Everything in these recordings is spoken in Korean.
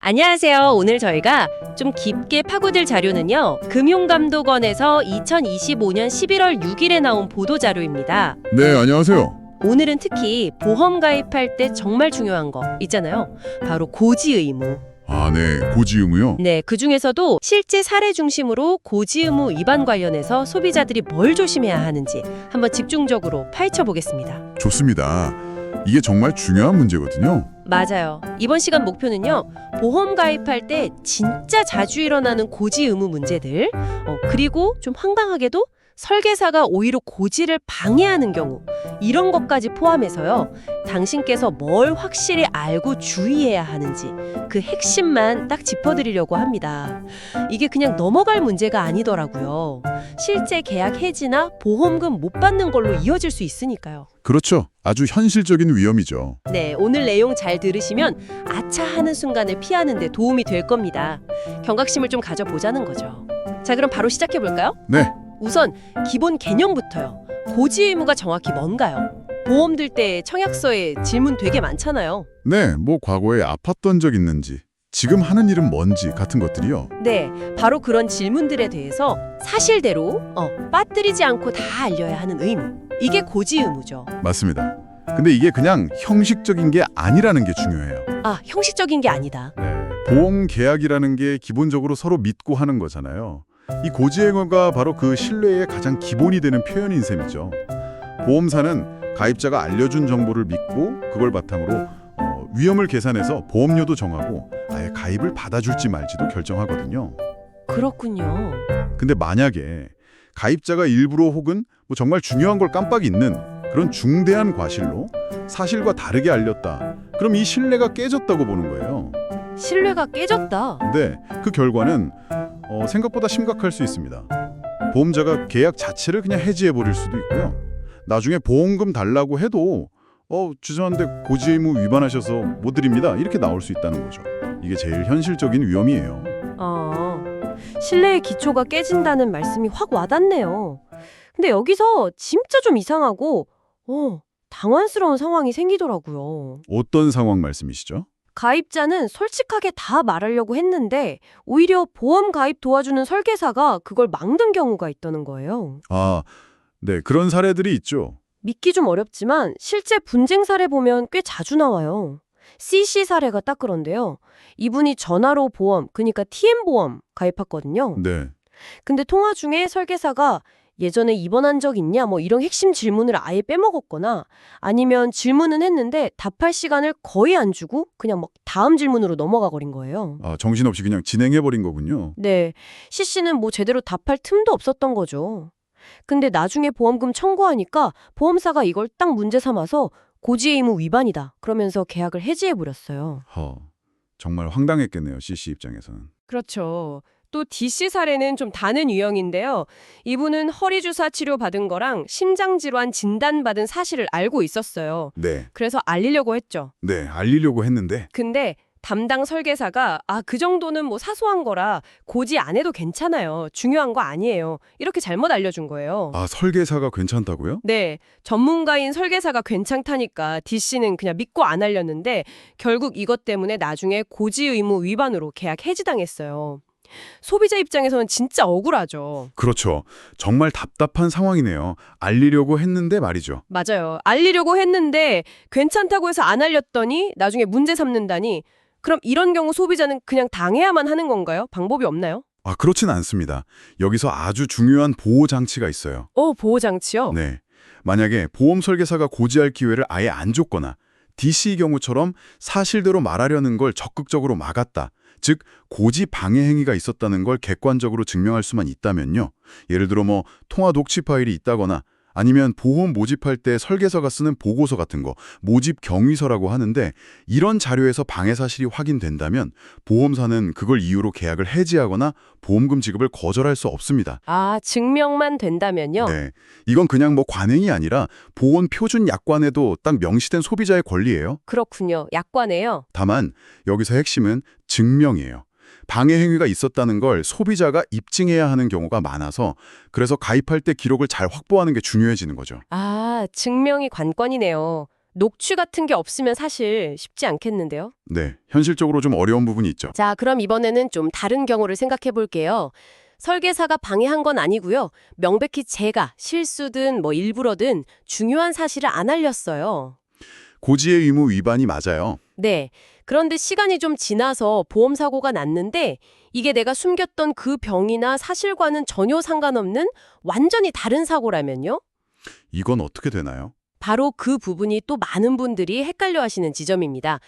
안녕하세요. 오늘 저희가 좀 깊게 파고들 자료는요. 금융감독원에서 2025년 11월 6일에 나온 보도 자료입니다. 네, 안녕하세요. 오늘은 특히 보험 가입할 때 정말 중요한 거 있잖아요. 바로 고지 의무. 아, 네, 고지 의무요. 네, 그 중에서도 실제 사례 중심으로 고지 의무 위반 관련해서 소비자들이 뭘 조심해야 하는지 한번 집중적으로 파헤쳐 보겠습니다. 좋습니다. 이게 정말 중요한 문제거든요. 맞아요. 이번 시간 목표는요. 보험 가입할 때 진짜 자주 일어나는 고지 의무 문제들, 어, 그리고 좀 황당하게도 설계사가 오히려 고지를 방해하는 경우 이런 것까지 포함해서요. 당신께서 뭘 확실히 알고 주의해야 하는지 그 핵심만 딱 짚어드리려고 합니다. 이게 그냥 넘어갈 문제가 아니더라고요. 실제 계약 해지나 보험금 못 받는 걸로 이어질 수 있으니까요. 그렇죠. 아주 현실적인 위험이죠. 네, 오늘 내용 잘 들으시면 아차 하는 순간을 피하는 데 도움이 될 겁니다. 경각심을 좀 가져보자는 거죠. 자, 그럼 바로 시작해 볼까요? 네, 우선 기본 개념부터요. 고지 의무가 정확히 뭔가요? 보험 들 때 청약서에 질문 되게 많잖아요. 네, 뭐 과거에 아팠던 적 있는지, 지금 하는 일은 뭔지 같은 것들이요. 네, 바로 그런 질문들에 대해서 사실대로 어, 빠뜨리지 않고 다 알려야 하는 의무. 이게 고지 의무죠. 맞습니다. 근데 이게 그냥 형식적인 게 아니라는 게 중요해요. 아, 형식적인 게 아니다. 네, 보험 계약이라는 게 기본적으로 서로 믿고 하는 거잖아요. 이 고지 의무가 바로 그 신뢰의 가장 기본이 되는 표현인 셈이죠. 보험사는 가입자가 알려준 정보를 믿고 그걸 바탕으로 어, 위험을 계산해서 보험료도 정하고 아예 가입을 받아줄지 말지도 결정하거든요. 그렇군요. 근데 만약에 가입자가 일부러 혹은 뭐 정말 중요한 걸 깜빡 잊는 그런 중대한 과실로 사실과 다르게 알렸다. 그럼 이 신뢰가 깨졌다고 보는 거예요. 신뢰가 깨졌다. 근데 그 결과는 어, 생각보다 심각할 수 있습니다. 보험자가 계약 자체를 그냥 해지해 버릴 수도 있고요. 나중에 보험금 달라고 해도 어 죄송한데 고지 의무 위반하셔서 못 드립니다. 이렇게 나올 수 있다는 거죠. 이게 제일 현실적인 위험이에요. 아, 신뢰의 기초가 깨진다는 말씀이 확 와닿네요. 근데 여기서 진짜 좀 이상하고, 어, 당황스러운 상황이 생기더라고요. 어떤 상황 말씀이시죠? 가입자는 솔직하게 다 말하려고 했는데, 오히려 보험 가입 도와주는 설계사가 그걸 막는 경우가 있다는 거예요. 아, 네 그런 사례들이 있죠. 믿기 좀 어렵지만 실제 분쟁 사례 보면 꽤 자주 나와요. CC 사례가 딱 그런데요. 이분이 전화로 보험, 그러니까 TM 보험 가입했거든요. 네. 근데 통화 중에 설계사가 예전에 입원한 적 있냐 뭐 이런 핵심 질문을 아예 빼먹었거나 아니면 질문은 했는데 답할 시간을 거의 안 주고 그냥 막 다음 질문으로 넘어가 버린 거예요. 아, 정신없이 그냥 진행해 버린 거군요. 네, CC는 뭐 제대로 답할 틈도 없었던 거죠. 근데 나중에 보험금 청구하니까 보험사가 이걸 딱 문제 삼아서 고지 의무 위반이다. 그러면서 계약을 해지해 버렸어요. 허. 정말 황당했겠네요. CC 입장에서는. 그렇죠. 또 DC 사례는 좀 다른 유형인데요. 이분은 허리 주사 치료 받은 거랑 심장 질환 진단 받은 사실을 알고 있었어요. 네. 그래서 알리려고 했죠. 네, 알리려고 했는데 근데 담당 설계사가 아, 그 정도는 뭐 사소한 거라 고지 안 해도 괜찮아요. 중요한 거 아니에요. 이렇게 잘못 알려준 거예요. 아, 설계사가 괜찮다고요? 네, 전문가인 설계사가 괜찮다니까 DC는 그냥 믿고 안 알렸는데 결국 이것 때문에 나중에 고지 의무 위반으로 계약 해지당했어요. 소비자 입장에서는 진짜 억울하죠. 그렇죠. 정말 답답한 상황이네요. 알리려고 했는데 말이죠. 맞아요. 알리려고 했는데 괜찮다고 해서 안 알렸더니 나중에 문제 삼는다니 그럼 이런 경우 소비자는 그냥 당해야만 하는 건가요? 방법이 없나요? 아, 그렇진 않습니다. 여기서 아주 중요한 보호 장치가 있어요. 어, 보호 장치요? 네. 만약에 보험 설계사가 고지할 기회를 아예 안 줬거나 DC 경우처럼 사실대로 말하려는 걸 적극적으로 막았다. 즉 고지 방해 행위가 있었다는 걸 객관적으로 증명할 수만 있다면요. 예를 들어 뭐 통화 녹취 파일이 있다거나 아니면 보험 모집할 때 설계사가 쓰는 보고서 같은 거, 모집 경위서라고 하는데 이런 자료에서 방해 사실이 확인된다면 보험사는 그걸 이유로 계약을 해지하거나 보험금 지급을 거절할 수 없습니다. 아, 증명만 된다면요? 네. 이건 그냥 뭐 관행이 아니라 보험 표준 약관에도 딱 명시된 소비자의 권리예요. 그렇군요. 약관에요. 다만 여기서 핵심은 증명이에요. 방해 행위가 있었다는 걸 소비자가 입증해야 하는 경우가 많아서 그래서 가입할 때 기록을 잘 확보하는 게 중요해지는 거죠. 아, 증명이 관건이네요. 녹취 같은 게 없으면 사실 쉽지 않겠는데요. 네, 현실적으로 좀 어려운 부분이 있죠. 자, 그럼 이번에는 좀 다른 경우를 생각해 볼게요. 설계사가 방해한 건 아니고요. 명백히 제가 실수든 뭐 일부러든 중요한 사실을 안 알렸어요. 고지의 의무 위반이 맞아요. 네. 그런데 시간이 좀 지나서 보험 사고가 났는데 이게 내가 숨겼던 그 병이나 사실과는 전혀 상관없는 완전히 다른 사고라면요? 이건 어떻게 되나요? 바로 그 부분이 또 많은 분들이 헷갈려 하시는 지점입니다.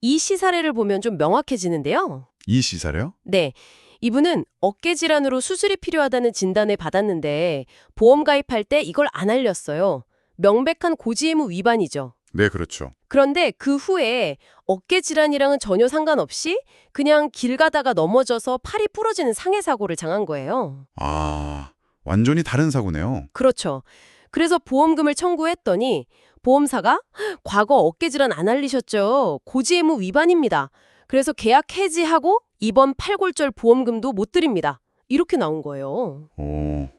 이 시사례를 보면 좀 명확해지는데요. 이 시사래요? 네. 이분은 어깨 질환으로 수술이 필요하다는 진단을 받았는데 보험 가입할 때 이걸 안 알렸어요. 명백한 고지의무 위반이죠. 네, 그렇죠. 그런데 그 후에 어깨 질환이랑은 전혀 상관없이 그냥 길 가다가 넘어져서 팔이 부러지는 상해 사고를 당한 거예요. 아, 완전히 다른 사고네요. 그렇죠. 그래서 보험금을 청구했더니 보험사가 과거 어깨 질환 안 알리셨죠. 고지의무 위반입니다. 그래서 계약 해지하고 이번 팔골절 보험금도 못 드립니다. 이렇게 나온 거예요. 어,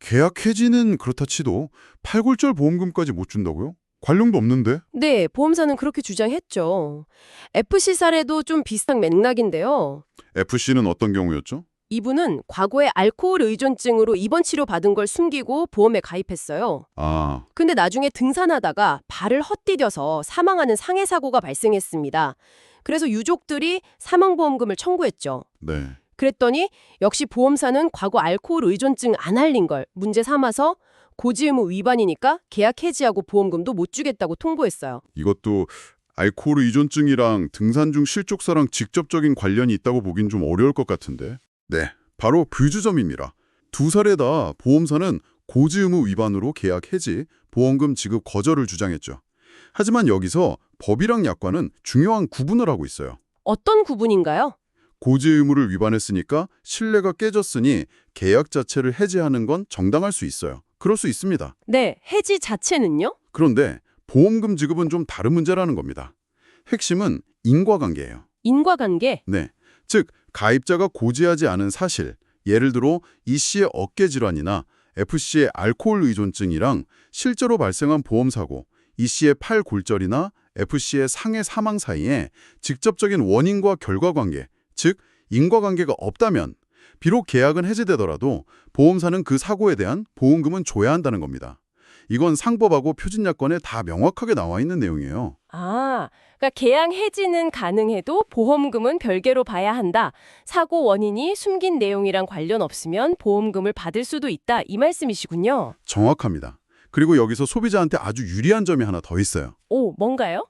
계약 해지는 그렇다 치도 팔골절 보험금까지 못 준다고요? 관련도 없는데? 네, 보험사는 그렇게 주장했죠. FC 사례도 좀 비슷한 맥락인데요. FC는 어떤 경우였죠? 이분은 과거에 알코올 의존증으로 입원 치료 받은 걸 숨기고 보험에 가입했어요. 아, 근데 나중에 등산하다가 발을 헛디뎌서 사망하는 상해 사고가 발생했습니다. 그래서 유족들이 사망보험금을 청구했죠. 네. 그랬더니 역시 보험사는 과거 알코올 의존증 안 알린 걸 문제 삼아서 고지 의무 위반이니까 계약 해지하고 보험금도 못 주겠다고 통보했어요. 이것도 알코올 의존증이랑 등산 중 실족사랑 직접적인 관련이 있다고 보긴 좀 어려울 것 같은데. 네, 바로 그 주점입니다. 두 사례 다 보험사는 고지 의무 위반으로 계약 해지, 보험금 지급 거절을 주장했죠. 하지만 여기서 법이랑 약관은 중요한 구분을 하고 있어요. 어떤 구분인가요? 고지 의무를 위반했으니까 신뢰가 깨졌으니 계약 자체를 해지하는 건 정당할 수 있어요. 그럴 수 있습니다. 네, 해지 자체는요? 그런데 보험금 지급은 좀 다른 문제라는 겁니다. 핵심은 인과관계예요. 인과관계. 네. 즉, 가입자가 고지하지 않은 사실, 예를 들어 이 씨의 어깨 질환이나 F씨의 알코올 의존증이랑 실제로 발생한 보험 사고, 이 씨의 팔 골절이나 F씨의 상해 사망 사이에 직접적인 원인과 결과 관계, 즉 인과관계가 없다면 비록 계약은 해지되더라도 보험사는 그 사고에 대한 보험금은 줘야 한다는 겁니다. 이건 상법하고 표준약관에 다 명확하게 나와 있는 내용이에요. 아, 그러니까 계약 해지는 가능해도 보험금은 별개로 봐야 한다. 사고 원인이 숨긴 내용이랑 관련 없으면 보험금을 받을 수도 있다. 이 말씀이시군요. 정확합니다. 그리고 여기서 소비자한테 아주 유리한 점이 하나 더 있어요. 오, 뭔가요?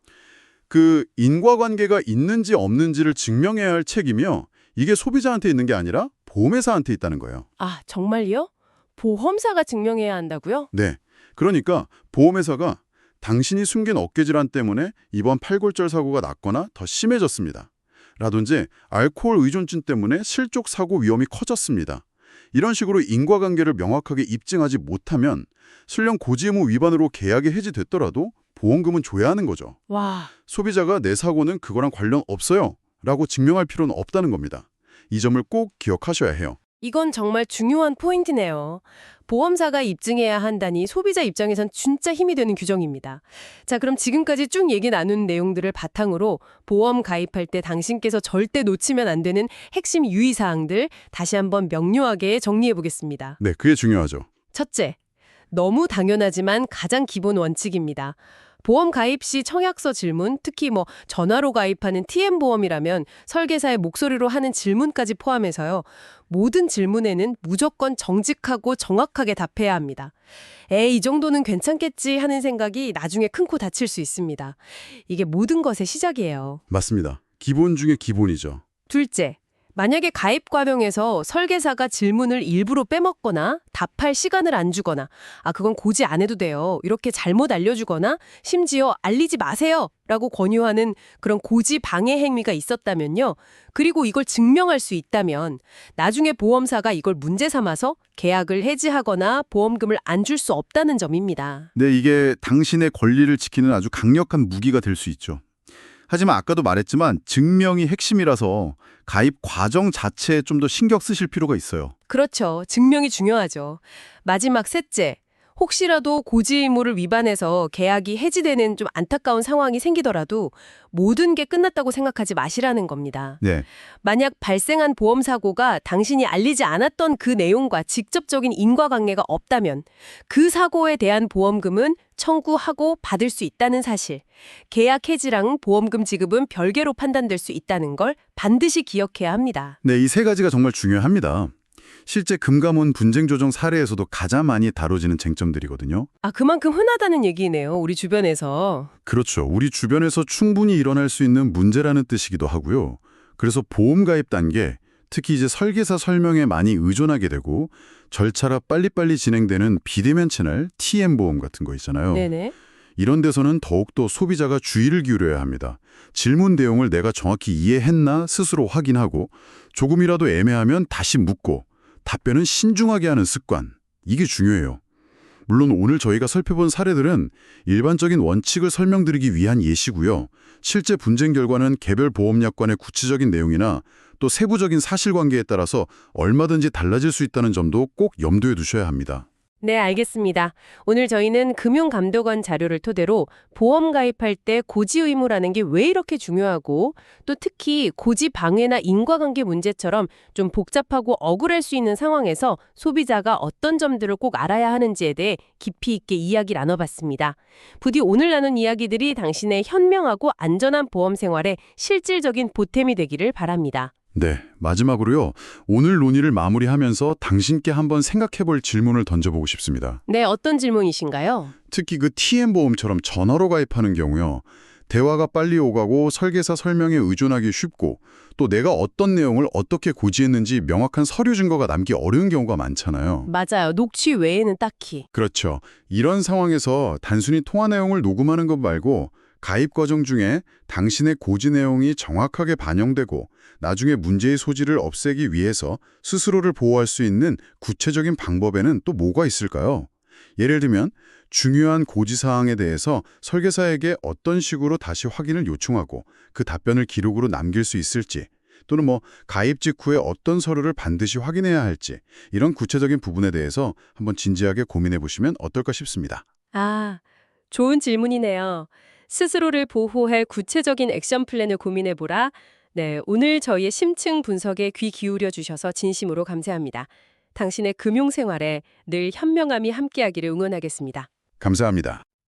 그 인과관계가 있는지 없는지를 증명해야 할 책임이요. 이게 소비자한테 있는 게 아니라 보험회사한테 있다는 거예요. 아, 정말요? 보험사가 증명해야 한다고요? 네. 그러니까 보험회사가 당신이 숨긴 어깨질환 때문에 이번 팔골절 사고가 났거나 더 심해졌습니다. 라든지 알코올 의존증 때문에 실족 사고 위험이 커졌습니다. 이런 식으로 인과관계를 명확하게 입증하지 못하면 설령 고지의무 위반으로 계약이 해지됐더라도 보험금은 줘야 하는 거죠. 와, 소비자가 내 사고는 그거랑 관련 없어요 라고 증명할 필요는 없다는 겁니다. 이 점을 꼭 기억하셔야 해요. 이건 정말 중요한 포인트네요. 보험사가 입증해야 한다니 소비자 입장에선 진짜 힘이 되는 규정입니다. 자, 그럼 지금까지 쭉 얘기 나눈 내용들을 바탕으로 보험 가입할 때 당신께서 절대 놓치면 안 되는 핵심 유의사항들 다시 한번 명료하게 정리해 보겠습니다. 네, 그게 중요하죠. 첫째, 너무 당연하지만 가장 기본 원칙입니다. 보험 가입 시 청약서 질문, 특히 뭐 전화로 가입하는 TM 보험이라면 설계사의 목소리로 하는 질문까지 포함해서요. 모든 질문에는 무조건 정직하고 정확하게 답해야 합니다. 에이, 이 정도는 괜찮겠지 하는 생각이 나중에 큰 코 다칠 수 있습니다. 이게 모든 것의 시작이에요. 맞습니다. 기본 중에 기본이죠. 둘째, 만약에 가입 과정에서 설계사가 질문을 일부러 빼먹거나 답할 시간을 안 주거나 아 그건 고지 안 해도 돼요. 이렇게 잘못 알려주거나 심지어 알리지 마세요. 라고 권유하는 그런 고지 방해 행위가 있었다면요. 그리고 이걸 증명할 수 있다면 나중에 보험사가 이걸 문제 삼아서 계약을 해지하거나 보험금을 안 줄 수 없다는 점입니다. 네, 이게 당신의 권리를 지키는 아주 강력한 무기가 될 수 있죠. 하지만 아까도 말했지만 증명이 핵심이라서 가입 과정 자체에 좀 더 신경 쓰실 필요가 있어요. 그렇죠. 증명이 중요하죠. 마지막 셋째. 혹시라도 고지 의무를 위반해서 계약이 해지되는 좀 안타까운 상황이 생기더라도 모든 게 끝났다고 생각하지 마시라는 겁니다. 네. 만약 발생한 보험 사고가 당신이 알리지 않았던 그 내용과 직접적인 인과관계가 없다면 그 사고에 대한 보험금은 청구하고 받을 수 있다는 사실, 계약 해지랑 보험금 지급은 별개로 판단될 수 있다는 걸 반드시 기억해야 합니다. 네, 이 세 가지가 정말 중요합니다. 실제 금감원 분쟁 조정 사례에서도 가장 많이 다뤄지는 쟁점들이거든요. 아, 그만큼 흔하다는 얘기네요. 우리 주변에서. 그렇죠. 우리 주변에서 충분히 일어날 수 있는 문제라는 뜻이기도 하고요. 그래서 보험 가입 단계, 특히 이제 설계사 설명에 많이 의존하게 되고 절차가 빨리빨리 진행되는 비대면 채널 TM 보험 같은 거 있잖아요. 네네. 이런 데서는 더욱더 소비자가 주의를 기울여야 합니다. 질문 내용을 내가 정확히 이해했나 스스로 확인하고 조금이라도 애매하면 다시 묻고 답변은 신중하게 하는 습관. 이게 중요해요. 물론 오늘 저희가 살펴본 사례들은 일반적인 원칙을 설명드리기 위한 예시고요. 실제 분쟁 결과는 개별 보험약관의 구체적인 내용이나 또 세부적인 사실관계에 따라서 얼마든지 달라질 수 있다는 점도 꼭 염두에 두셔야 합니다. 네, 알겠습니다. 오늘 저희는 금융감독원 자료를 토대로 보험 가입할 때 고지 의무라는 게 왜 이렇게 중요하고 또 특히 고지 방해나 인과관계 문제처럼 좀 복잡하고 억울할 수 있는 상황에서 소비자가 어떤 점들을 꼭 알아야 하는지에 대해 깊이 있게 이야기 나눠봤습니다. 부디 오늘 나눈 이야기들이 당신의 현명하고 안전한 보험 생활에 실질적인 보탬이 되기를 바랍니다. 네, 마지막으로요. 오늘 논의를 마무리하면서 당신께 한번 생각해 볼 질문을 던져보고 싶습니다. 네, 어떤 질문이신가요? 특히 그 TM보험처럼 전화로 가입하는 경우요. 대화가 빨리 오가고 설계사 설명에 의존하기 쉽고 또 내가 어떤 내용을 어떻게 고지했는지 명확한 서류 증거가 남기 어려운 경우가 많잖아요. 맞아요. 녹취 외에는 딱히. 그렇죠. 이런 상황에서 단순히 통화 내용을 녹음하는 것 말고 가입 과정 중에 당신의 고지 내용이 정확하게 반영되고 나중에 문제의 소지를 없애기 위해서 스스로를 보호할 수 있는 구체적인 방법에는 또 뭐가 있을까요? 예를 들면 중요한 고지 사항에 대해서 설계사에게 어떤 식으로 다시 확인을 요청하고 그 답변을 기록으로 남길 수 있을지 또는 뭐 가입 직후에 어떤 서류를 반드시 확인해야 할지 이런 구체적인 부분에 대해서 한번 진지하게 고민해 보시면 어떨까 싶습니다. 아, 좋은 질문이네요. 스스로를 보호할 구체적인 액션 플랜을 고민해보라. 네, 오늘 저희의 심층 분석에 귀 기울여 주셔서 진심으로 감사합니다. 당신의 금융 생활에 늘 현명함이 함께하기를 응원하겠습니다. 감사합니다.